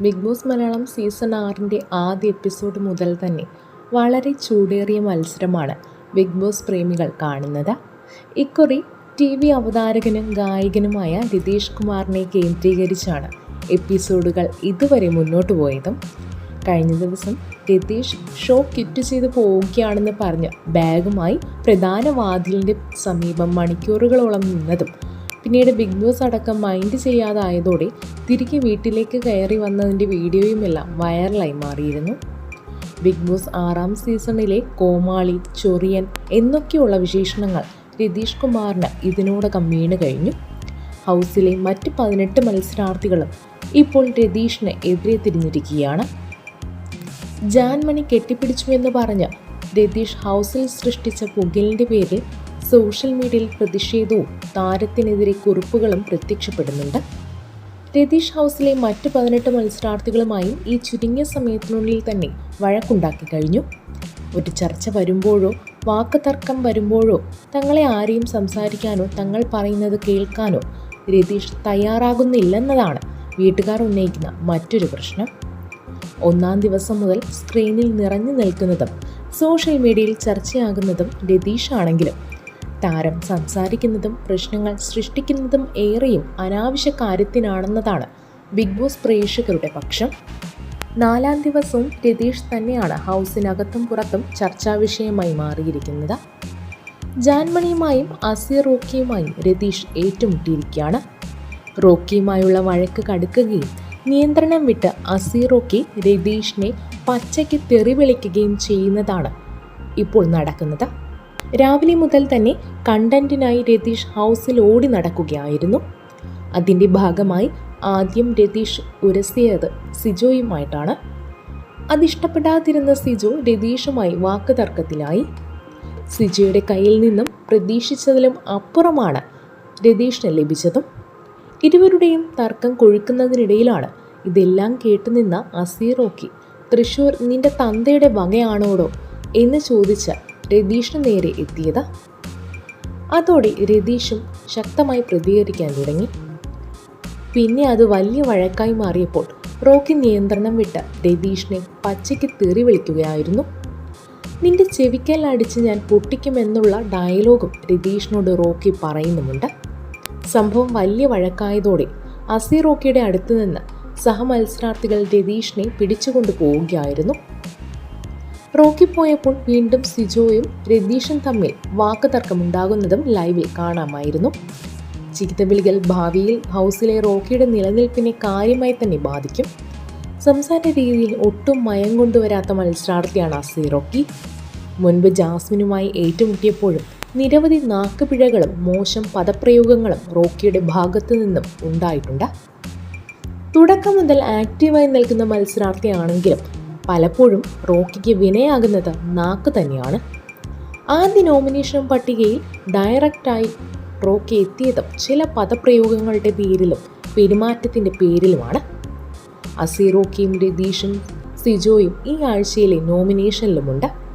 Big boss Malayalam season ആറിന്റെ ആദ്യ episode മുതൽ തന്നെ വളരെ ചൂടേറിയ മത്സരമാണ് ബിഗ് ബോസ് പ്രേമികൾ കാണുന്നത്. ഇക്കുറി ടി വി അവതാരകനും ഗായകനുമായ രതീഷ് കുമാറിനെ കേന്ദ്രീകരിച്ചാണ് എപ്പിസോഡുകൾ ഇതുവരെ മുന്നോട്ട് പോയതും. കഴിഞ്ഞ ദിവസം രതീഷ് ഷോ കിറ്റ് ചെയ്ത് പോവുകയാണെന്ന് പറഞ്ഞ് ബാഗുമായി പ്രധാന വാതിലിന്റെ സമീപം മണിക്കൂറുകളോളം നിന്നതും പിന്നീട് ബിഗ് ബോസ് അടക്കം മൈൻഡ് ചെയ്യാതായതോടെ തിരികെ വീട്ടിലേക്ക് കയറി വന്നതിന്റെ വീഡിയോയുമെല്ലാം വൈറലായി മാറിയിരുന്നു. ബിഗ് ബോസ് ആറാം സീസണിലെ കോമാളി ചൊറിയൻ എന്നൊക്കെയുള്ള വിശേഷണങ്ങൾ രതീഷ് കുമാറിന് ഇതിനോടകം വീണ് കഴിഞ്ഞു. ഹൗസിലെ മറ്റ് പതിനെട്ട് മത്സരാർത്ഥികളും ഇപ്പോൾ രതീഷിന് എതിരെ തിരിഞ്ഞിരിക്കുകയാണ്. ജാൻമണി കെട്ടിപ്പിടിച്ചു എന്ന് പറഞ്ഞ് രതീഷ് ഹൗസിൽ സൃഷ്ടിച്ച പുകലിന്റെ പേരിൽ സോഷ്യൽ മീഡിയയിൽ പ്രതിഷേധവും താരത്തിനെതിരെ കുറിപ്പുകളും പ്രത്യക്ഷപ്പെടുന്നുണ്ട്. രതീഷ് ഹൗസിലെ മറ്റ് പതിനെട്ട് മത്സരാർത്ഥികളുമായും ഈ ചുരുങ്ങിയ സമയത്തിനുള്ളിൽ തന്നെ വഴക്കുണ്ടാക്കി കഴിഞ്ഞു. ഒരു ചർച്ച വരുമ്പോഴോ വാക്ക് തർക്കം വരുമ്പോഴോ തങ്ങളെ ആരെയും സംസാരിക്കാനോ തങ്ങൾ പറയുന്നത് കേൾക്കാനോ രതീഷ് തയ്യാറാകുന്നില്ലെന്നതാണ് വീട്ടുകാർ ഉന്നയിക്കുന്ന മറ്റൊരു പ്രശ്നം. ഒന്നാം ദിവസം മുതൽ സ്ക്രീനിൽ നിറഞ്ഞു നിൽക്കുന്നതും സോഷ്യൽ മീഡിയയിൽ ചർച്ചയാകുന്നതും രതീഷാണെങ്കിലും താരം സംസാരിക്കുന്നതും പ്രശ്നങ്ങൾ സൃഷ്ടിക്കുന്നതും ഏറെയും അനാവശ്യ കാര്യത്തിനാണെന്നതാണ് ബിഗ് ബോസ് പ്രേക്ഷകരുടെ പക്ഷം. നാലാം ദിവസവും രതീഷ് തന്നെയാണ് ഹൗസിനകത്തും പുറത്തും ചർച്ചാ വിഷയമായി മാറിയിരിക്കുന്നത്. ജാൻമണിയുമായും അസീർ റോക്കിയുമായും രതീഷ് ഏറ്റുമുട്ടിയിരിക്കുകയാണ്. റോക്കിയുമായുള്ള വഴക്ക് കടുക്കുകയും നിയന്ത്രണം വിട്ട് അസീർ റോക്കി രതീഷിനെ പച്ചയ്ക്ക് തെറി വിളിക്കുകയും ചെയ്യുന്നതാണ് ഇപ്പോൾ നടക്കുന്നത്. രാവിലെ മുതൽ തന്നെ കണ്ടന്റിനായി രതീഷ് ഹൗസിൽ ഓടി നടക്കുകയായിരുന്നു. അതിന്റെ ഭാഗമായി ആദ്യം രതീഷ് ഉരസിയത് സിജോയുമായിട്ടാണ്. അതിഷ്ടപ്പെടാതിരുന്ന സിജോ രതീഷുമായി വാക്ക് തർക്കത്തിലായി സിജോയുടെ കയ്യിൽ നിന്നും പ്രതീക്ഷിച്ചതിലും അപ്പുറമാണ് രതീഷിന് ലഭിച്ചതും. ഇരുവരുടെയും തർക്കം കൊഴുക്കുന്നതിനിടയിലാണ് ഇതെല്ലാം കേട്ടുനിന്ന അസീറോക്കി തൃശൂർ നിന്റെ തന്തയുടെ വകയാണോടോ? എന്ന് ചോദിച്ച രതീഷിന് നേരെ എത്തിയത്. അതോടെ രതീഷും ശക്തമായി പ്രതികരിക്കാൻ തുടങ്ങി. പിന്നെ അത് വലിയ വഴക്കായി മാറിയപ്പോൾ റോക്കി നിയന്ത്രണം വിട്ട രതീഷിനെ പച്ചയ്ക്ക് തെറി വിളിക്കുകയായിരുന്നു. നിന്റെ ചെവിക്കൽ അടിച്ച് ഞാൻ പൊട്ടിക്കുമെന്നുള്ള ഡയലോഗും രതീഷിനോട് റോക്കി പറയുന്നുമുണ്ട്. സംഭവം വലിയ വഴക്കായതോടെ അസി റോക്കിയുടെ അടുത്തു നിന്ന് സഹമത്സരാർത്ഥികൾ രതീഷിനെ പിടിച്ചുകൊണ്ടു പോവുകയായിരുന്നു റോക്കി പോയപ്പോൾ വീണ്ടും സിജോയും രതീഷും തമ്മിൽ വാക്കുതർക്കമുണ്ടാകുന്നതും ലൈവിൽ കാണാമായിരുന്നു. ചിരിതവിളികൾ ഭാവിയിൽ ഹൗസിലെ റോക്കിയുടെ നിലനിൽപ്പിനെ കാര്യമായി തന്നെ ബാധിക്കും. സംസാര രീതിയിൽ ഒട്ടും മയം കൊണ്ടുവരാത്ത മത്സരാർത്ഥിയാണ് അസി റോക്കി. മുൻപ് ജാസ്മിനുമായി ഏറ്റുമുട്ടിയപ്പോഴും നിരവധി നാക്കുപിഴകളും മോശം പദപ്രയോഗങ്ങളും റോക്കിയുടെ ഭാഗത്തു നിന്നും ഉണ്ടായിട്ടുണ്ട്. തുടക്കം മുതൽ ആക്റ്റീവായി നിൽക്കുന്ന മത്സരാർത്ഥിയാണെങ്കിലും പലപ്പോഴും റോക്കിക്ക് വിനയാകുന്നത് നാക്ക് തന്നെയാണ്. ആദ്യ നോമിനേഷൻ പട്ടികയിൽ ഡയറക്റ്റായി റോക്കി എത്തിയതും ചില പദപ്രയോഗങ്ങളുടെ പേരിലും പെരുമാറ്റത്തിന്റെ പേരിലുമാണ്. അസീറോക്കിയും രതീഷും സിജോയും ഈ ആഴ്ചയിലെ നോമിനേഷനിലുമുണ്ട്.